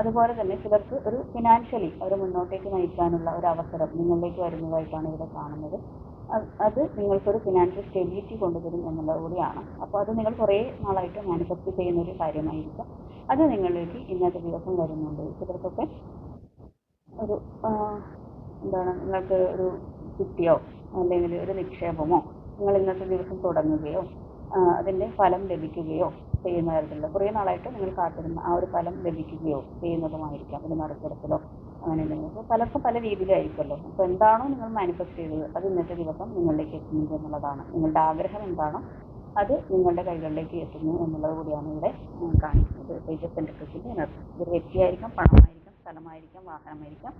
അതുപോലെ തന്നെ ചിലർക്ക് ഒരു ഫിനാൻഷ്യലി അവർ മുന്നോട്ടേക്ക് നയിക്കാനുള്ള ഒരു അവസരം നിങ്ങളിലേക്ക് വരുന്നതായിട്ടാണ് ഇവിടെ കാണുന്നത്. അത് നിങ്ങൾക്ക് നിങ്ങൾക്കൊരു ഫിനാൻഷ്യൽ സ്റ്റെബിലിറ്റി കൊണ്ടുവരും എന്നുള്ളത് കൂടിയാണ്. അപ്പോൾ അത് നിങ്ങൾ കുറേ നാളായിട്ട് മാനിഫെസ്റ്റ് ചെയ്യുന്ന ഒരു കാര്യമായിരിക്കും. അത് നിങ്ങളിലേക്ക് ഇന്നത്തെ ദിവസം വരുന്നുണ്ട്. ചിലർക്കൊക്കെ ഒരു എന്താണ് നിങ്ങൾക്ക് ഒരു കുട്ടിയോ? അല്ലെങ്കിൽ ഒരു നിക്ഷേപമോ? നിങ്ങൾ ഇന്നത്തെ ദിവസം തുടങ്ങുകയോ അതിന്റെ ഫലം ലഭിക്കുകയോ ചെയ്യുന്ന തരത്തിലുള്ള കുറേ നാളായിട്ട് നിങ്ങൾ കാത്തിരുന്ന ആ ഒരു ഫലം ലഭിക്കുകയോ ചെയ്യുന്നതുമായിരിക്കാം. ഒരു നറുക്കെടുപ്പിലോ അങ്ങനെ എന്തെങ്കിലും അപ്പോൾ പലർക്കും പല രീതിയിലായിരിക്കുമല്ലോ. അപ്പോൾ എന്താണോ നിങ്ങൾ മാനിഫെസ്റ്റ് ചെയ്തത് അത് ഇന്നത്തെ ദിവസം നിങ്ങളിലേക്ക് എത്തുന്നത് എന്നുള്ളതാണ്. നിങ്ങളുടെ ആഗ്രഹം എന്താണോ അത് നിങ്ങളുടെ കൈകളിലേക്ക് എത്തുന്നു എന്നുള്ളത് കൂടിയാണ് ഇവിടെ കാണിക്കുന്നത്. പേജ് ഓഫ് പെന്റക്കിൾസിന്റെ എനർജി വ്യക്തിയായിരിക്കാം പണമായിരിക്കാം സ്ഥലമായിരിക്കാം വാഹനമായിരിക്കാം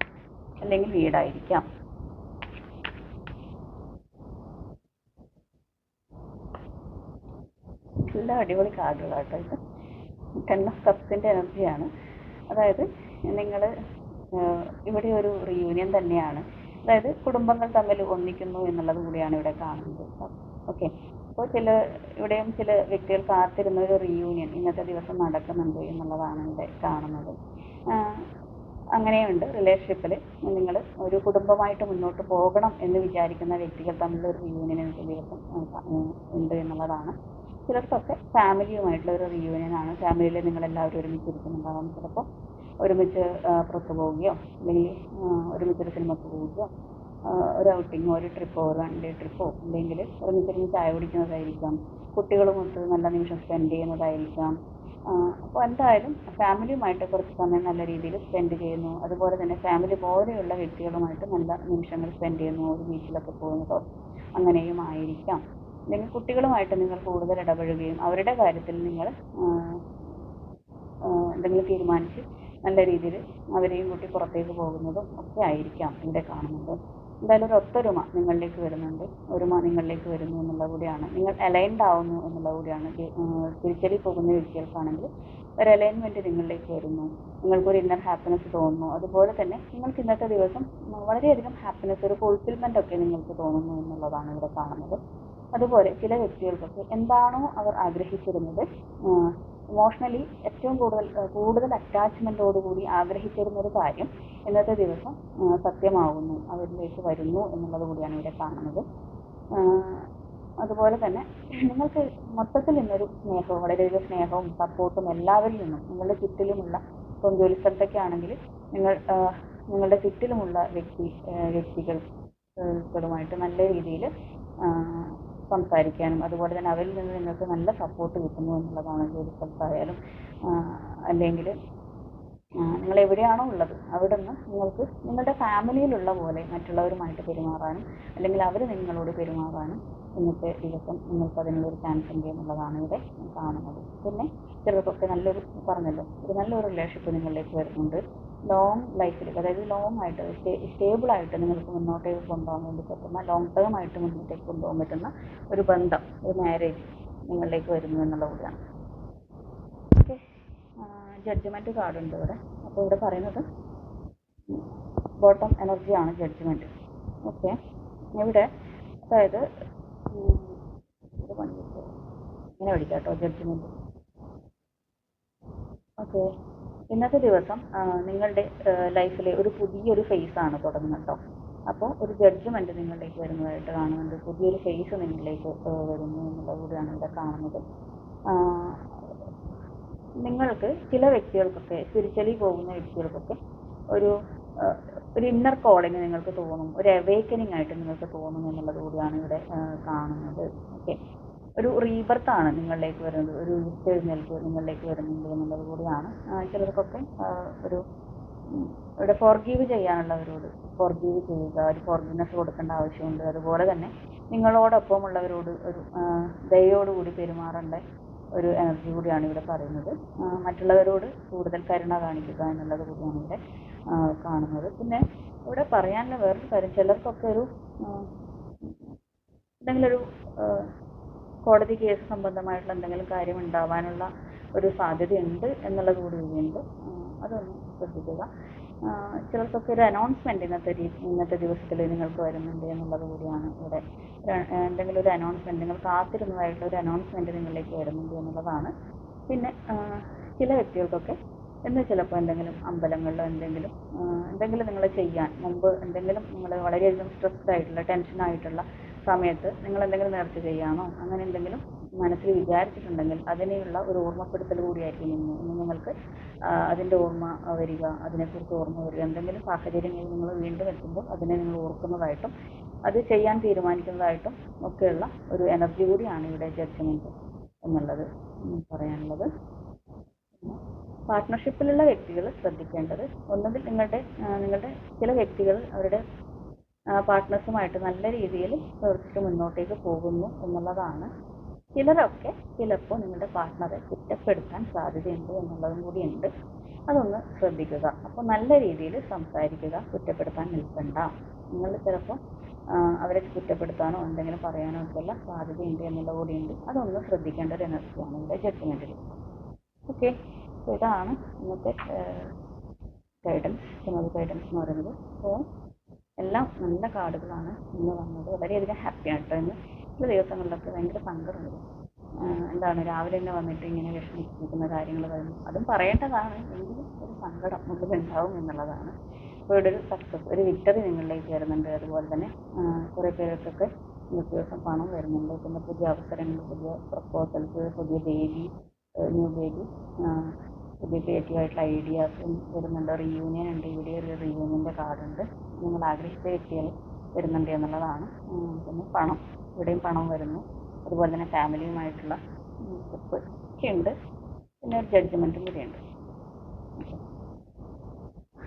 അല്ലെങ്കിൽ വീടായിരിക്കാം. നല്ല അടിപൊളി കാർഡുകളാട്ടോ ഇത്. ടെൻ ഓഫ് കപ്സിന്റെ എനർജിയാണ്. അതായത് നിങ്ങൾ ഇവിടെ ഒരു റിയൂണിയൻ തന്നെയാണ്. അതായത് കുടുംബങ്ങൾ തമ്മിൽ ഒന്നിക്കുന്നു എന്നുള്ളത് കൂടിയാണ് ഇവിടെ കാണുന്നത്. ഓക്കെ അപ്പോൾ ചില ഇവിടെയും ചില വ്യക്തികൾ കാത്തിരുന്ന ഒരു റിയൂണിയൻ ഇന്നത്തെ ദിവസം നടക്കുന്നുണ്ട് എന്നുള്ളതാണ് ഇവിടെ കാണുന്നത്. അങ്ങനെയുണ്ട് റിലേഷൻഷിപ്പിൽ നിങ്ങൾ ഒരു കുടുംബമായിട്ട് മുന്നോട്ട് പോകണം എന്ന് വിചാരിക്കുന്ന വ്യക്തികൾ തമ്മിലുള്ള ഒരു റിയൂണിയൻ ഇന്നത്തെ ദിവസം ഉണ്ട് എന്നുള്ളതാണ്. ചിലർക്കൊക്കെ ഫാമിലിയുമായിട്ടുള്ള ഒരു റിയൂണിയൻ ആണ്. ഫാമിലിയിൽ നിങ്ങളെല്ലാവരും ഒരുമിച്ചിരിക്കുന്നുണ്ടാവും ചിലപ്പോൾ. ഒരുമിച്ച് പുറത്ത് പോവുകയോ അല്ലെങ്കിൽ ഒരുമിച്ച് ഒരുമിച്ചൊരു സിനിമക്ക് പോവുകയോ ഒരു ഔട്ടിങ്ങോ ഒരു ട്രിപ്പോ ഒരു വൺ ഡേ ട്രിപ്പോ അല്ലെങ്കിൽ ഒരുമിച്ചിരുന്ന് ചായ കുടിക്കുന്നതായിരിക്കാം കുട്ടികളുമൊത്ത് നല്ല നിമിഷം സ്പെൻഡ് ചെയ്യുന്നതായിരിക്കാം അപ്പോൾ എന്തായാലും ഫാമിലിയുമായിട്ട് കുറച്ച് സമയം നല്ല രീതിയിൽ സ്പെൻഡ് ചെയ്യുന്നു. അതുപോലെ തന്നെ ഫാമിലി പോലെയുള്ള വ്യക്തികളുമായിട്ട് നല്ല നിമിഷങ്ങൾ സ്പെൻഡ് ചെയ്യുന്നു ഒരു ബീച്ചിലൊക്കെ പോകുന്നതോ അങ്ങനെയും ആയിരിക്കാം. അല്ലെങ്കിൽ കുട്ടികളുമായിട്ട് നിങ്ങൾ കൂടുതൽ ഇടപഴകുകയും അവരുടെ കാര്യത്തിൽ നിങ്ങൾ എന്തെങ്കിലും തീരുമാനിച്ച് നല്ല രീതിയിൽ അവരെയും കൂട്ടി പുറത്തേക്ക് പോകുന്നതും ഒക്കെ ആയിരിക്കാം ഇവിടെ കാണുന്നത്. എന്തായാലും ഒരു ഒത്തൊരുമ നിങ്ങളിലേക്ക് വരുന്നുണ്ട്. ഒരുമ നിങ്ങളിലേക്ക് വരുന്നു എന്നുള്ളത് കൂടിയാണ്. നിങ്ങൾ അലൈൻഡ് ആവുന്നു എന്നുള്ളത് കൂടിയാണ്. സ്പിരിച്വലി പോകുന്ന വ്യക്തികൾക്കാണെങ്കിൽ ഒരു അലൈൻമെന്റ് നിങ്ങളിലേക്ക് വരുന്നു. നിങ്ങൾക്കൊരു ഇന്നർ ഹാപ്പിനെസ് തോന്നുന്നു. അതുപോലെ തന്നെ നിങ്ങൾക്ക് ഇന്നത്തെ ദിവസം വളരെ വളരെയധികം ഹാപ്പിനെസ് ഒരു ഫുൾഫിൽമെന്റ് ഒക്കെ നിങ്ങൾക്ക് തോന്നുന്നു എന്നുള്ളതാണ് ഇവിടെ കാണുന്നത്. അതുപോലെ ചില വ്യക്തികൾക്കൊക്കെ എന്താണോ അവർ ആഗ്രഹിച്ചിരുന്നത് ഇമോഷണലി ഏറ്റവും കൂടുതൽ കൂടുതൽ അറ്റാച്ച്മെന്റോടുകൂടി ആഗ്രഹിച്ചിരുന്ന ഒരു കാര്യം ഇന്നത്തെ ദിവസം സത്യമാവുന്നു അവരിലേക്ക് വരുന്നു എന്നുള്ളത് കൂടിയാണ് ഇവിടെ കാണുന്നത്. അതുപോലെ തന്നെ നിങ്ങൾക്ക് മൊത്തത്തിൽ ഇന്നൊരു സ്നേഹവും വളരെയധികം സ്നേഹവും സപ്പോർട്ടും എല്ലാവരിൽ നിന്നും നിങ്ങളുടെ ചുറ്റിലുമുള്ള ഇപ്പം ജോലി സ്ഥലത്തൊക്കെ ആണെങ്കിൽ നിങ്ങൾ നിങ്ങളുടെ ചുറ്റിലുമുള്ള വ്യക്തി വ്യക്തികൾ കളുമായിട്ട് നല്ല രീതിയിൽ സംസാരിക്കാനും അതുപോലെ തന്നെ അവരിൽ നിന്ന് നിങ്ങൾക്ക് നല്ല സപ്പോർട്ട് കിട്ടുന്നു എന്നുള്ളതാണ് ജോലി സ്ഥലത്തായാലും അല്ലെങ്കിൽ നിങ്ങൾ എവിടെയാണോ ഉള്ളത് അവിടെ നിന്ന് നിങ്ങൾക്ക് നിങ്ങളുടെ ഫാമിലിയിലുള്ള പോലെ മറ്റുള്ളവരുമായിട്ട് പെരുമാറാനും അല്ലെങ്കിൽ അവർ നിങ്ങളോട് പെരുമാറാനും ഇന്നത്തെ ദിവസം നിങ്ങൾക്ക് അതിനുള്ളൊരു ചാൻസ് ഉണ്ട് എന്നുള്ളതാണ് ഇവിടെ കാണുന്നത്. പിന്നെ ചിലർക്കൊക്കെ നല്ലൊരു പറഞ്ഞല്ലോ ഒരു നല്ലൊരു റിലേഷൻഷിപ്പ് നിങ്ങളിലേക്ക് വരുന്നുണ്ട്. ലോങ് ലൈഫിൽ അതായത് ലോങ് ആയിട്ട് സ്റ്റേബിൾ ആയിട്ട് നിങ്ങൾക്ക് മുന്നോട്ടേക്ക് കൊണ്ടുപോകാൻ വേണ്ടി പറ്റുന്ന ലോങ് ടേം ആയിട്ട് മുന്നോട്ടേക്ക് കൊണ്ടുപോകാൻ പറ്റുന്ന ഒരു ബന്ധം ഒരു മാരേജ് നിങ്ങളിലേക്ക് വരുന്നു എന്നുള്ള കൂടിയാണ്. ഓക്കെ കാർഡ് ഉണ്ട് ഇവിടെ. അപ്പോൾ ഇവിടെ പറയുന്നത് ബോട്ടം എനർജിയാണ് ജഡ്ജ്മെന്റ് ഓക്കെ ഇവിടെ അതായത്? ഇങ്ങനെ പഠിക്കാം കേട്ടോ ജഡ്ജ്മെന്റ് ഓക്കെ ഇന്നത്തെ ദിവസം നിങ്ങളുടെ ലൈഫിലെ ഒരു പുതിയൊരു ഫേസ് ആണ് തുടങ്ങുന്നത് കേട്ടോ. അപ്പോൾ ഒരു ജഡ്ജ്മെന്റ് നിങ്ങളിലേക്ക് വരുന്നതായിട്ട് കാണുന്നുണ്ട്. പുതിയൊരു ഫേസ് നിങ്ങളിലേക്ക് വരുന്നു എന്നുള്ളത് കൂടിയാണ് ഇവിടെ കാണുന്നത്. നിങ്ങൾക്ക് ചില വ്യക്തികൾക്കൊക്കെ സ്പിരിച്വലി പോകുന്ന വ്യക്തികൾക്കൊക്കെ ഒരു ഒരു ഇന്നർ കോളിങ് നിങ്ങൾക്ക് തോന്നും ഒരു അവേക്കനിങ് ആയിട്ട് നിങ്ങൾക്ക് തോന്നും എന്നുള്ളത് കൂടിയാണ് ഇവിടെ കാണുന്നത്. ഓക്കെ. ഒരു റീബർത്ത് ആണ് നിങ്ങളിലേക്ക് വരുന്നത്. ഒരു ഉച്ചെഴുന്നേൽപ്പ് നിങ്ങളിലേക്ക് വരുന്നുണ്ട് എന്നുള്ളത് കൂടിയാണ്. ചിലർക്കൊക്കെ ഒരു ഇവിടെ ഫോർഗീവ് ചെയ്യാനുള്ളവരോട് ഫോർഗീവ് ചെയ്യുക ഒരു ഫോർഗീവ്നെസ് കൊടുക്കേണ്ട ആവശ്യമുണ്ട്. അതുപോലെ തന്നെ നിങ്ങളോടൊപ്പമുള്ളവരോട് ഒരു ആ, ദയയോടുകൂടി പെരുമാറേണ്ട ഒരു എനർജി കൂടിയാണ് ഇവിടെ പറയുന്നത്. മറ്റുള്ളവരോട് കൂടുതൽ കരുണ കാണിക്കുക എന്നുള്ളത് കൂടിയാണ് ഇവിടെ കാണുന്നത്. പിന്നെ ഇവിടെ പറയാനുള്ള വേറൊരു കാര്യം ചിലർക്കൊക്കെ ഒരു എന്തെങ്കിലും ഒരു കോടതി കേസ് സംബന്ധമായിട്ടുള്ള എന്തെങ്കിലും കാര്യം ഉണ്ടാവാനുള്ള ഒരു സാധ്യതയുണ്ട് എന്നുള്ളത് കൂടി ഉണ്ട് അതൊന്ന് ശ്രദ്ധിക്കുക. ചിലർക്കൊക്കെ ഒരു അനൗൺസ്മെന്റ് ഇന്നത്തെ ഇന്നത്തെ ദിവസത്തിൽ നിങ്ങൾക്ക് വരുന്നുണ്ട് എന്നുള്ളത് കൂടിയാണ് ഇവിടെ. എന്തെങ്കിലും ഒരു അനൗൺസ്മെന്റ് നിങ്ങൾ കാത്തിരുന്നതായിട്ടുള്ള ഒരു അനൗൺസ്മെന്റ് നിങ്ങളിലേക്ക് വരുന്നുണ്ട് എന്നുള്ളതാണ്. പിന്നെ ചില വ്യക്തികൾക്കൊക്കെ എന്ന് ചിലപ്പോൾ എന്തെങ്കിലും അമ്പലങ്ങളിലോ എന്തെങ്കിലും എന്തെങ്കിലും നിങ്ങൾ ചെയ്യാൻ മുമ്പ് എന്തെങ്കിലും നിങ്ങൾ വളരെയധികം സ്ട്രെസ്ഡ് ആയിട്ടുള്ള ടെൻഷൻ ആയിട്ടുള്ള സമയത്ത് നിങ്ങൾ എന്തെങ്കിലും നേർച്ച ചെയ്യാനോ അങ്ങനെ എന്തെങ്കിലും മനസ്സിൽ വിചാരിച്ചിട്ടുണ്ടെങ്കിൽ അതിനെയുള്ള ഒരു ഓർമ്മപ്പെടുത്തൽ കൂടിയായിരിക്കും ഇന്ന്. ഇന്ന് നിങ്ങൾക്ക് അതിന്റെ ഓർമ്മ വരിക അതിനെക്കുറിച്ച് ഓർമ്മ വരിക എന്തെങ്കിലും സാഹചര്യങ്ങളിൽ നിങ്ങൾ വീണ്ടും എത്തുമ്പോൾ അതിനെ നിങ്ങൾ ഓർക്കുന്നതായിട്ടും അത് ചെയ്യാൻ തീരുമാനിക്കുന്നതായിട്ടും ഒക്കെയുള്ള ഒരു എനർജി കൂടിയാണ് ഇവിടെ ജഡ്ജ്മെന്റ് എന്നുള്ളത് പറയാനുള്ളത്. പാർട്ട്ണർഷിപ്പിലുള്ള വ്യക്തികൾ ശ്രദ്ധിക്കേണ്ടത് ഒന്നുകിൽ നിങ്ങളുടെ നിങ്ങളുടെ ചില വ്യക്തികൾ അവരുടെ പാർട്ട്നേഴ്സുമായിട്ട് നല്ല രീതിയിൽ പ്രവർത്തിച്ച് മുന്നോട്ടേക്ക് പോകുന്നു എന്നുള്ളതാണ് ചിലരൊക്കെ ചിലപ്പോൾ നിങ്ങളുടെ പാർട്ട്ണറെ കുറ്റപ്പെടുത്താൻ സാധ്യതയുണ്ട് എന്നുള്ളതും കൂടിയുണ്ട് അതൊന്ന് ശ്രദ്ധിക്കുക. അപ്പോൾ നല്ല രീതിയിൽ സംസാരിക്കുക കുറ്റപ്പെടുത്താൻ നിൽക്കണ്ട. നിങ്ങൾ ചിലപ്പോൾ അവരെ കുറ്റപ്പെടുത്താനോ എന്തെങ്കിലും പറയാനോ ഒക്കെയുള്ള സാധ്യതയുണ്ട് എന്നുള്ളത് കൂടിയുണ്ട് അതൊന്ന് ശ്രദ്ധിക്കേണ്ട ഒരു എനർജിയാണ് ഇവിടെ ജഡ്ജ്മെന്റിൽ ഓക്കെ ഇതാണ് ഇന്നത്തെ ഗൈഡൻസ് ചുമത് ഗൈഡൻസ് എന്ന് പറയുന്നത്. അപ്പോൾ എല്ലാം നല്ല കാർഡുകളാണ് ഇന്ന് വന്നത്. വളരെയധികം ഹാപ്പിയാണ് കേട്ടോ ഇന്ന്. ചില ദിവസങ്ങളിലൊക്കെ ഭയങ്കര സങ്കടം വരും ആഹ് എന്താണ് രാവിലെ തന്നെ വന്നിട്ട് ഇങ്ങനെ വിഷമിക്കുന്ന കാര്യങ്ങൾ വരുന്നു അതും പറയേണ്ടതാണ്. എങ്കിലും ഒരു സങ്കടം ഉള്ളിലുണ്ടാവും എന്നുള്ളതാണ്. അപ്പോൾ ഇവിടെ ഒരു സക്സസ് ഒരു വിക്ടറി നിങ്ങളിലേക്ക് വരുന്നുണ്ട്. അതുപോലെ തന്നെ കുറേ പേർക്കൊക്കെ ഇന്നത്തെ ദിവസം പണം വരുന്നുണ്ട്. പിന്നെ പുതിയ അവസരങ്ങൾ പുതിയ പ്രപ്പോസൽസ് പുതിയ ബേബി ന്യൂ ബേബി പുതിയ ക്രിയേറ്റീവ് ആയിട്ടുള്ള ഐഡിയാസും വരുന്നുണ്ട്. റീയൂണിയൻ ഉണ്ട്. ഇവിടെ ഒരു റീയൂണിയന്റെ കാർഡുണ്ട് നിങ്ങൾ ആഗ്രഹിച്ച വ്യക്തികൾ വരുന്നുണ്ട് എന്നുള്ളതാണ്. പിന്നെ പണം. ഇവിടെയും പണം വരുന്നു. അതുപോലെ തന്നെ ഫാമിലിയുമായിട്ടുള്ള ഒക്കെ ഉണ്ട്. പിന്നെ ഒരു ജഡ്ജ്മെന്റും കൂടിയുണ്ട്.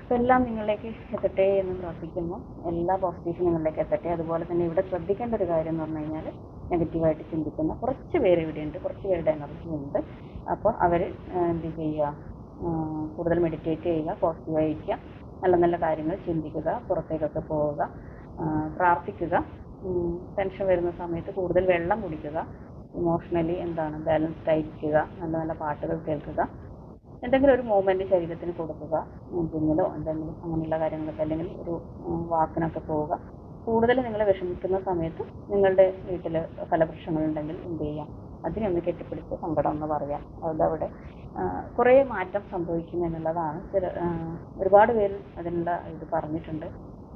അപ്പോൾ എല്ലാം നിങ്ങളിലേക്ക് എത്തട്ടെ എന്ന് പ്രാർത്ഥിക്കുന്നു. എല്ലാ പോസിറ്റീവ്സും നിങ്ങളിലേക്ക് എത്തട്ടെ. അതുപോലെ തന്നെ ഇവിടെ ശ്രദ്ധിക്കേണ്ട ഒരു കാര്യം എന്ന് പറഞ്ഞു കഴിഞ്ഞാൽ നെഗറ്റീവായിട്ട് ചിന്തിക്കുന്ന കുറച്ച് പേര് ഇവിടെയുണ്ട് കുറച്ച് പേരുടെ എനർജി ഉണ്ട്. അപ്പോൾ അവർ എന്ത് ചെയ്യുക? കൂടുതൽ മെഡിറ്റേറ്റ് ചെയ്യുക പോസിറ്റീവായിരിക്കുക നല്ല നല്ല കാര്യങ്ങൾ ചിന്തിക്കുക പുറത്തേക്കൊക്കെ പോവുക പ്രാർത്ഥിക്കുക. ടെൻഷൻ വരുന്ന സമയത്ത് കൂടുതൽ വെള്ളം കുടിക്കുക. ഇമോഷണലി എന്താണ് ബാലൻസ്ഡ് ആയിരിക്കുക നല്ല നല്ല പാട്ടുകൾ കേൾക്കുക. എന്തെങ്കിലും ഒരു മൂവ്മെന്റ് ശരീരത്തിന് കൊടുക്കുക. ജിമ്മിലോ എന്തെങ്കിലും അങ്ങനെയുള്ള കാര്യങ്ങളൊക്കെ അല്ലെങ്കിൽ ഒരു വാക്കിനൊക്കെ പോവുക. കൂടുതൽ നിങ്ങൾ വിഷമിക്കുന്ന സമയത്ത് നിങ്ങളുടെ വീട്ടിൽ പല പ്രശ്നങ്ങളുണ്ടെങ്കിൽ എന്ത് ചെയ്യാം? അതിനെ ഒന്ന് കെട്ടിപ്പിടിച്ച് സങ്കടം എന്ന് പറയാം. അതവിടെ കുറേ മാറ്റം സംഭവിക്കും എന്നുള്ളതാണ് ചില ഒരുപാട് പേര് അതിനുള്ള ഇത് പറഞ്ഞിട്ടുണ്ട്.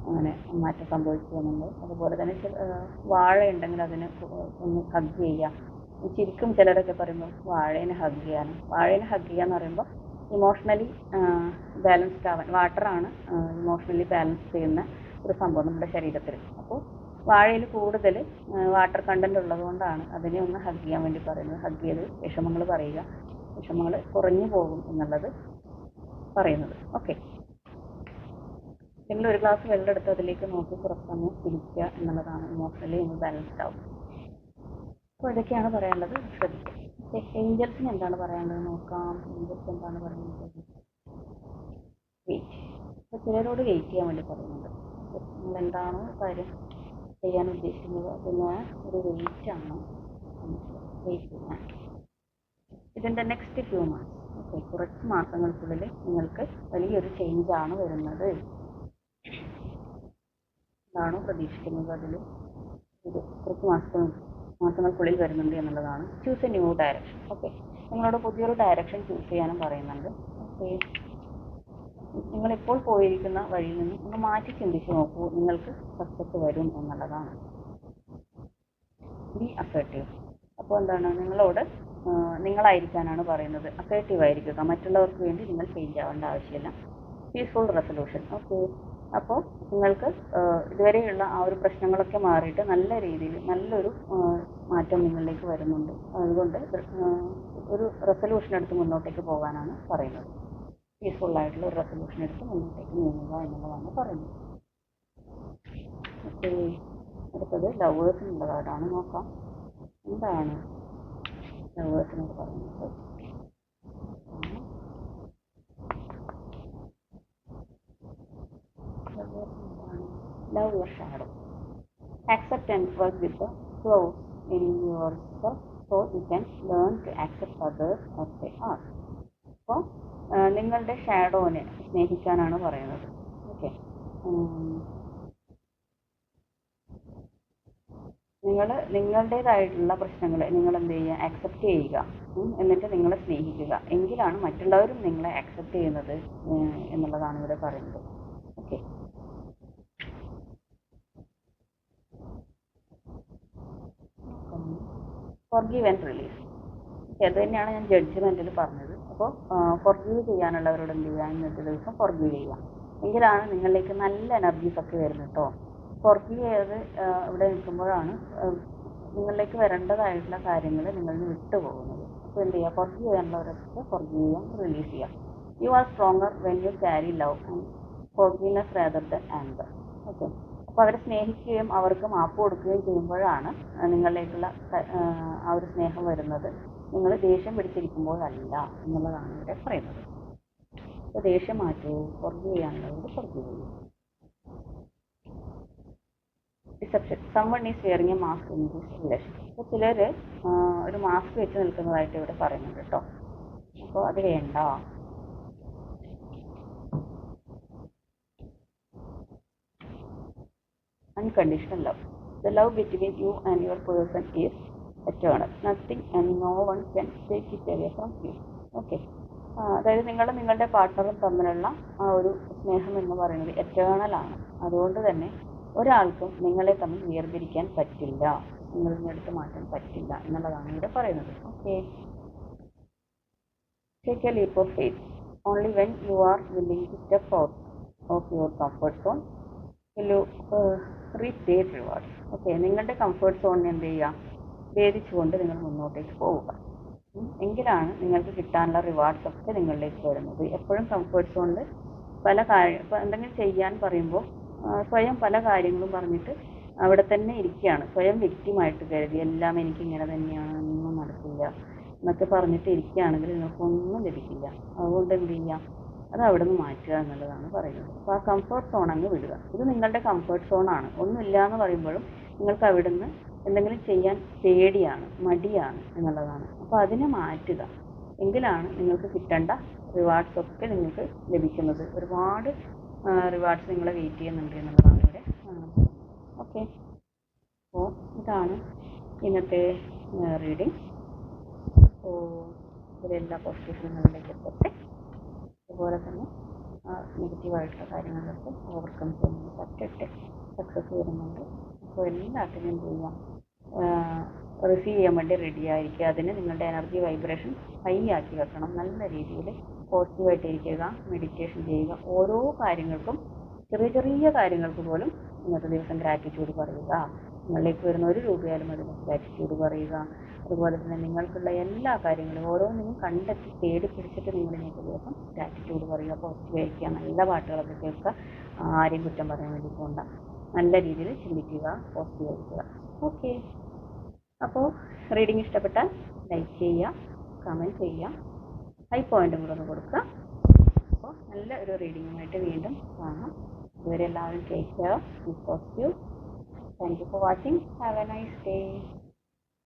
അങ്ങനെ മാറ്റം സംഭവിച്ചു അതുപോലെ തന്നെ വാഴ ഉണ്ടെങ്കിൽ അതിനെ ഒന്ന് ഹഗ് ചെയ്യാം ശരിക്കും ചിലരൊക്കെ പറയുമ്പോൾ വാഴേനെ ഹഗ് ചെയ്യാൻ. വാഴേനെ ഹഗ് ചെയ്യുക എന്ന് പറയുമ്പോൾ ഇമോഷണലി ബാലൻസ്ഡ് ആവാൻ വാട്ടറാണ് ഇമോഷണലി ബാലൻസ് ചെയ്യുന്ന ഒരു സംഭവം നമ്മുടെ ശരീരത്തിൽ. അപ്പോൾ വാഴയിൽ കൂടുതൽ വാട്ടർ കണ്ടന്റ് ഉള്ളത് കൊണ്ടാണ് അതിനെ ഒന്ന് ഹഗ് ചെയ്യാൻ വേണ്ടി പറയുന്നത്. ഹഗ് ചെയ്ത് വിഷമങ്ങൾ പറയുക. വിഷമങ്ങൾ കുറഞ്ഞു പോകും എന്നുള്ളത് പറയുന്നത്. ഓക്കെ നിങ്ങൾ ഒരു ഗ്ലാസ് വെള്ളം എടുത്ത് അതിലേക്ക് നോക്കി കുറച്ച് സമയം കുടിക്കുക എന്നുള്ളതാണ് ഇമോഷണലി നിങ്ങൾ ബാലൻസ്ഡ് ആവും അപ്പോൾ ഇതൊക്കെയാണ് പറയാനുള്ളത്. ശ്രദ്ധിക്കുക. ഏഞ്ചൽസിന് എന്താണ് പറയാനുള്ളത്? നോക്കാം. ഏഞ്ചൽസ് എന്താണ് പറയുന്നത്? വെയിറ്റ് അപ്പോൾ ചിലരോട് വെയിറ്റ് ചെയ്യാൻ വേണ്ടി പറയുന്നുണ്ട്. നിങ്ങൾ എന്താണോ കാര്യം ചെയ്യാൻ ഉദ്ദേശിക്കുന്നത്? അതിന് ഒരു വെയിറ്റ് ആണ്. വെയിറ്റ് ചെയ്യാൻ. ഇതിന്റെ നെക്സ്റ്റ് ഫ്യൂ മാസം ഓക്കെ കുറച്ച് മാസങ്ങൾക്കുള്ളിൽ നിങ്ങൾക്ക് വലിയൊരു ചേഞ്ച് ആണ് വരുന്നത്. എന്താണോ പ്രതീക്ഷിക്കുന്നത് അതിൽ ഇത് കുറച്ച് മാസം മാസങ്ങൾക്കുള്ളിൽ വരുന്നുണ്ട് എന്നുള്ളതാണ്. Choose a new direction okay നിങ്ങളോട് പുതിയൊരു ഡയറക്ഷൻ ചൂസ് ചെയ്യാനും പറയുന്നുണ്ട്. ഓക്കെ നിങ്ങളിപ്പോൾ പോയിരിക്കുന്ന വഴിയിൽ നിന്ന് ഒന്ന് മാറ്റി ചിന്തിച്ച് നോക്കൂ നിങ്ങൾക്ക് സക്സസ് വരും എന്നുള്ളതാണ്. ബി അസേർട്ടീവ് അപ്പോൾ എന്താണ്? നിങ്ങളോട് നിങ്ങളായിരിക്കാനാണ് പറയുന്നത്. അസേർട്ടീവ് ആയിരിക്കുക. മറ്റുള്ളവർക്ക് വേണ്ടി നിങ്ങൾ ചേഞ്ച് ആവേണ്ട ആവശ്യമില്ല. പീസ്ഫുൾ റെസൊല്യൂഷൻ ഓക്കെ അപ്പോൾ നിങ്ങൾക്ക് ഇതുവരെയുള്ള ആ ഒരു പ്രശ്നങ്ങളൊക്കെ മാറിയിട്ട് നല്ല രീതിയിൽ നല്ലൊരു മാറ്റം നിങ്ങളിലേക്ക് വരുന്നുണ്ട്. അതുകൊണ്ട് ഒരു റെസൊല്യൂഷൻ എടുത്ത് മുന്നോട്ടേക്ക് പോകാനാണ് പറയുന്നത്. പീസ്ഫുള്ളായിട്ടുള്ള ഒരു റെസൊല്യൂഷൻ എടുത്ത് മുന്നോട്ടേക്ക് നീങ്ങുക എന്നുള്ളതാണ് പറയുന്നത്. ഓക്കെ. അടുത്തത് ലവേഴ്സിനുള്ള കാർഡാണ് നോക്കാം. എന്താണ് ലവേഴ്സിനോട് പറയുന്നത്? Love your shadow. accept and work with the flaws in yourself so you can learn to accept others as they are. അപ്പോൾ നിങ്ങളുടെ ഷാഡോനെ സ്നേഹിക്കാനാണ് പറയുന്നത്. ഓക്കെ നിങ്ങൾ നിങ്ങളുടേതായിട്ടുള്ള പ്രശ്നങ്ങളെ നിങ്ങൾ എന്ത് ചെയ്യുക? ആക്സെപ്റ്റ് ചെയ്യുക. എന്നിട്ട് നിങ്ങളെ സ്നേഹിക്കുക. എങ്കിലാണ് മറ്റുള്ളവരും നിങ്ങളെ ആക്സെപ്റ്റ് ചെയ്യുന്നത് എന്നുള്ളതാണ് ഇവിടെ പറയുന്നത്. ഓക്കെ ഫോർഗീവ് ആൻഡ് റിലീസ് അത് തന്നെയാണ് ഞാൻ ജഡ്ജ്മെന്റിൽ പറഞ്ഞത്. അപ്പോൾ ഫോർഗീവ് ചെയ്യാനുള്ളവരോട് എന്ത് ചെയ്യുക? ഇന്നത്തെ ദിവസം ഫോർഗീവ് ചെയ്യുക. എങ്കിലാണ് നിങ്ങളിലേക്ക് നല്ല എനർജീസ് ഒക്കെ വരുന്നത് കേട്ടോ ഫോർഗീവ് ചെയ്ത് ഇവിടെ നിൽക്കുമ്പോഴാണ് നിങ്ങളിലേക്ക് വരേണ്ടതായിട്ടുള്ള കാര്യങ്ങൾ നിങ്ങളിൽ വിട്ടുപോകുന്നത് അപ്പോൾ എന്ത് ചെയ്യുക? ഫോർഗീവ് ചെയ്യാനുള്ളവരൊക്കെ ഫോർഗീവ് ചെയ്യാം റിലീസ് ചെയ്യാം. You are stronger when you carry love and forgiveness rather than anchor okay അപ്പോൾ അവരെ സ്നേഹിക്കുകയും അവർക്ക് മാപ്പ് കൊടുക്കുകയും ചെയ്യുമ്പോഴാണ് നിങ്ങളിലേക്കുള്ള ആ, ഒരു സ്നേഹം വരുന്നത്. നിങ്ങൾ ദേഷ്യം പിടിച്ചിരിക്കുമ്പോഴല്ല എന്നുള്ളതാണ് ഇവിടെ പറയുന്നത്. അപ്പോൾ ദേഷ്യം മാറ്റൂ forgive ചെയ്യാനുള്ളവരോട് ഫോർഗീവ് ചെയ്യൂ deception someone is wearing a mask in this relation അപ്പോൾ ചിലർ ഒരു മാസ്ക് വെച്ച് നിൽക്കുന്നതായിട്ട് ഇവിടെ പറയുന്നുണ്ട് കേട്ടോ. അപ്പോൾ അത് വേണ്ട. Unconditional love. The love between you and your person is eternal. Nothing and no one can take it away from you. Okay. അതായത് നിങ്ങളും നിങ്ങളുടെ പാർട്ട്ണറും തമ്മിലുള്ള ആ ഒരു സ്നേഹം എന്ന് പറയുന്നത് എറ്റേണൽ ആണ് അതുകൊണ്ട് തന്നെ ഒരാൾക്കും നിങ്ങളെ തമ്മിൽ വേർതിരിക്കാൻ പറ്റില്ല നിങ്ങളിൽ നിന്ന് മാറ്റാൻ പറ്റില്ല എന്നുള്ളതാണ് ഇവിടെ പറയുന്നത് okay leap of faith. Only when you are willing to step out of your comfort zone will you reap great rewards. Okay നിങ്ങളുടെ കംഫർട്ട് സോണിനെ എന്ത് ചെയ്യുക? ഭേദിച്ചുകൊണ്ട് നിങ്ങൾ മുന്നോട്ടേക്ക് പോവുക. എങ്കിലാണ് നിങ്ങൾക്ക് കിട്ടാനുള്ള റിവാർഡ്സ് ഒക്കെ നിങ്ങളിലേക്ക് വരുന്നത്. എപ്പോഴും കംഫർട്ട് സോണിൽ പല കാര്യം എന്തെങ്കിലും ചെയ്യാൻ പറയുമ്പോൾ സ്വയം പല കാര്യങ്ങളും പറഞ്ഞിട്ട് അവിടെ തന്നെ ഇരിക്കുകയാണ്. സ്വയം വ്യക്തിമായിട്ട് കരുതി എല്ലാം എനിക്ക് ഇങ്ങനെ തന്നെയാണ് ഒന്നും നടക്കില്ല എന്നൊക്കെ പറഞ്ഞിട്ട് ഇരിക്കുകയാണെങ്കിൽ നിങ്ങൾക്കൊന്നും ലഭിക്കില്ല. അതുകൊണ്ട് എന്ത് ചെയ്യാം അത് അവിടെ നിന്ന് മാറ്റുക എന്നുള്ളതാണ് പറയുന്നത്. അപ്പോൾ ആ കംഫർട്ട് സോൺ അങ്ങ് വിടുക. ഇത് നിങ്ങളുടെ കംഫർട്ട് സോണാണ് ഒന്നുമില്ല എന്ന് പറയുമ്പോഴും നിങ്ങൾക്ക് അവിടുന്ന് എന്തെങ്കിലും ചെയ്യാൻ പേടിയാണ് മടിയാണ് എന്നുള്ളതാണ്. അപ്പോൾ അതിനെ മാറ്റുക. എങ്കിലാണ് നിങ്ങൾക്ക് കിട്ടേണ്ട റിവാർഡ്സ് ഒക്കെ നിങ്ങൾക്ക് ലഭിക്കുന്നത്. ഒരുപാട് റിവാർഡ്സ് നിങ്ങളെ വെയിറ്റ് ചെയ്യുന്നുണ്ട് എന്നുള്ളതാണ് ഇവിടെ ഓക്കെ. അപ്പോൾ ഇതാണ് ഇന്നത്തെ റീഡിങ് അപ്പോൾ ഇതിലെല്ലാ പോസിറ്റീവ് നിങ്ങളിലേക്ക് എത്തട്ടെ. അതുപോലെ തന്നെ നെഗറ്റീവായിട്ടുള്ള കാര്യങ്ങളൊക്കെ ഓവർകം ചെയ്യാൻ പറ്റട്ടെ. സക്സസ് വരുന്നുണ്ട്. അപ്പോൾ എല്ലാത്തിനും എന്ത് ചെയ്യാം റിസീവ് ചെയ്യാൻ വേണ്ടി റെഡി ആയിരിക്കുക. അതിന് നിങ്ങളുടെ എനർജി വൈബ്രേഷൻ ഹൈ ആക്കി വെക്കണം. നല്ല രീതിയിൽ പോസിറ്റീവായിട്ട് ഇരിക്കുക മെഡിറ്റേഷൻ ചെയ്യുക. ഓരോ കാര്യങ്ങൾക്കും ചെറിയ ചെറിയ കാര്യങ്ങൾക്ക് പോലും ഇന്നത്തെ ദിവസം ഗ്രാറ്റിറ്റ്യൂഡ് പറയുക. നിങ്ങളിലേക്ക് വരുന്ന ഒരു രൂപയാലും അതിന് ഗ്രാറ്റിറ്റ്യൂഡ് പറയുക. അതുപോലെ തന്നെ നിങ്ങൾക്കുള്ള എല്ലാ കാര്യങ്ങളും ഓരോന്നിനും കണ്ടെത്തി തേടി പിടിച്ചിട്ട് നിങ്ങൾ ഇന്നത്തെ ദിവസം ഗ്രാറ്റിറ്റ്യൂഡ് പറയുക പോസിറ്റീവ് ആയിരിക്കുക നല്ല പാട്ടുകളൊക്കെ കേൾക്കുക ആരെയും കുറ്റം പറയാൻ വേണ്ടി പോകണ്ട നല്ല രീതിയിൽ ചിന്തിക്കുക പോസിറ്റീവ് ആയിരിക്കുക. ഓക്കെ അപ്പോൾ റീഡിങ് ഇഷ്ടപ്പെട്ടാൽ ലൈക്ക് ചെയ്യുക കമന്റ് ചെയ്യുക ഹൈ പോയിന്റും കൂടെ ഒന്ന് കൊടുക്കുക. അപ്പോൾ നല്ല ഒരു റീഡിങ്ങുമായിട്ട് വീണ്ടും കാണാം. ഇതുവരെ എല്ലാവരും take care be positive thank you for watching have a nice day